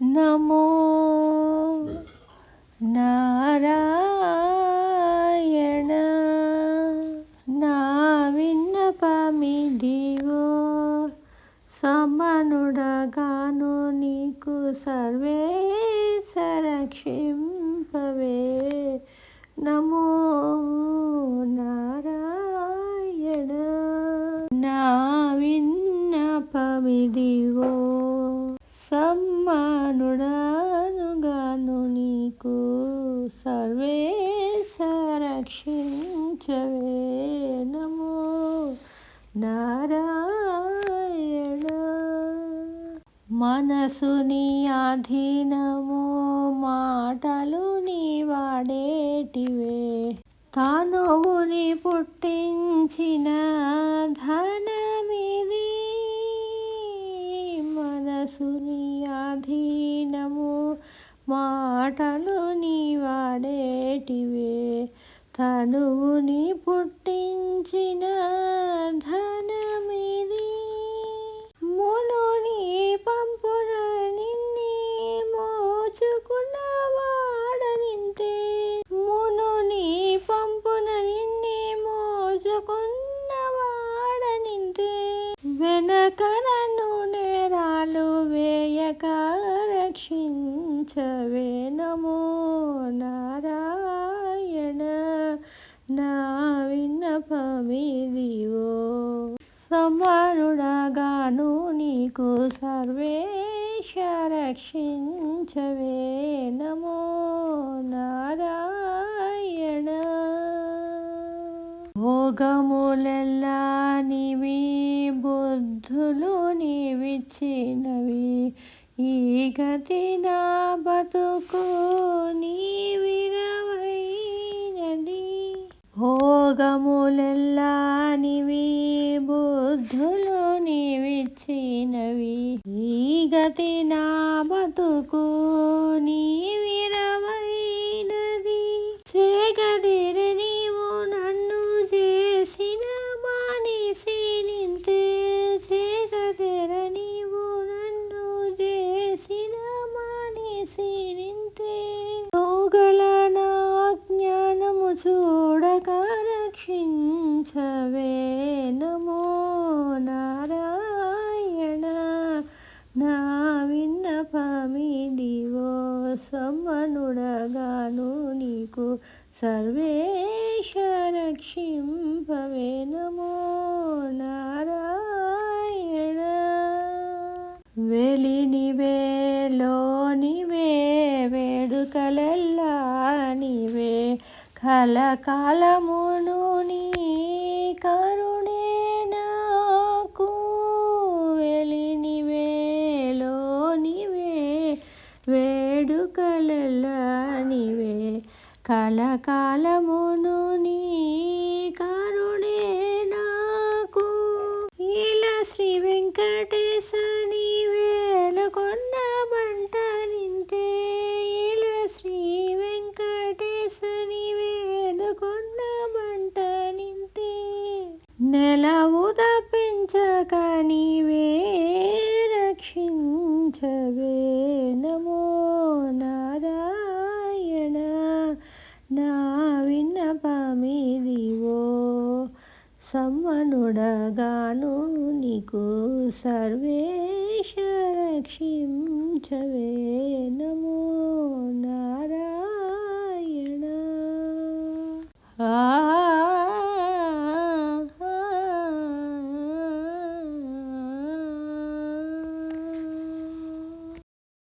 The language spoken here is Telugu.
నమో నారాయణ. నా విన్నపమిదివో సమనుడగాను నీకు సర్వే సరక్షింపవే నమో రక్షించవేనము. నారాయణ మనసు నీ అధీనము మాటలు నీ వాడేటివే. తనువుని పుట్టించిన ధనమిది మనసుని అధీనము మాటలు నీ వాడేటివే. తనువుని పుట్టించిన ధనమిది. మునుని పంపున నిన్ని మోచుకున్న వాడనింతే మునుని పంపున నిన్ని మోచుకున్న వాడనింతే వెనక నన్ను నేరాలు వేయక రక్షించ నమో నారాయణ నా విన్నపమిదివో. సమానుడగాను నీకు సర్వేశ రక్షించవే నమో నారాయణ. భోగములెల్లా నివి బుద్ధులు నీవిచ్చినవి. ఈ గతి నా బతుకు నీవిరవైనది భోగములెల్లా నీవి బుద్ధులు నీవిచ్చినవి. ఈ గతి నా బతుకు నీవిరవైనది చేగదిరి నీవు నన్ను చేసిన మానేసి నింతే చేగదిర సమనుడగాను నీకు సర్వేశ రక్షింపవే నమో నారాయణ వెలినివే లోనివే వేడుకలెల్లా నీవే కలకాలమును కలకాలమును నీ కరుణే నాకు. ఇలా శ్రీ వెంకటేశ నీవేలకొన్న బంట నింతే ఇలా శ్రీ వెంకటేశ నీవేలకొన్న బంట నింటే నెలవు తప్పించక నీవే రక్షించవే నమో సమ్మనుడగాను నీకు సర్వేశరక్షించవే నమో నారా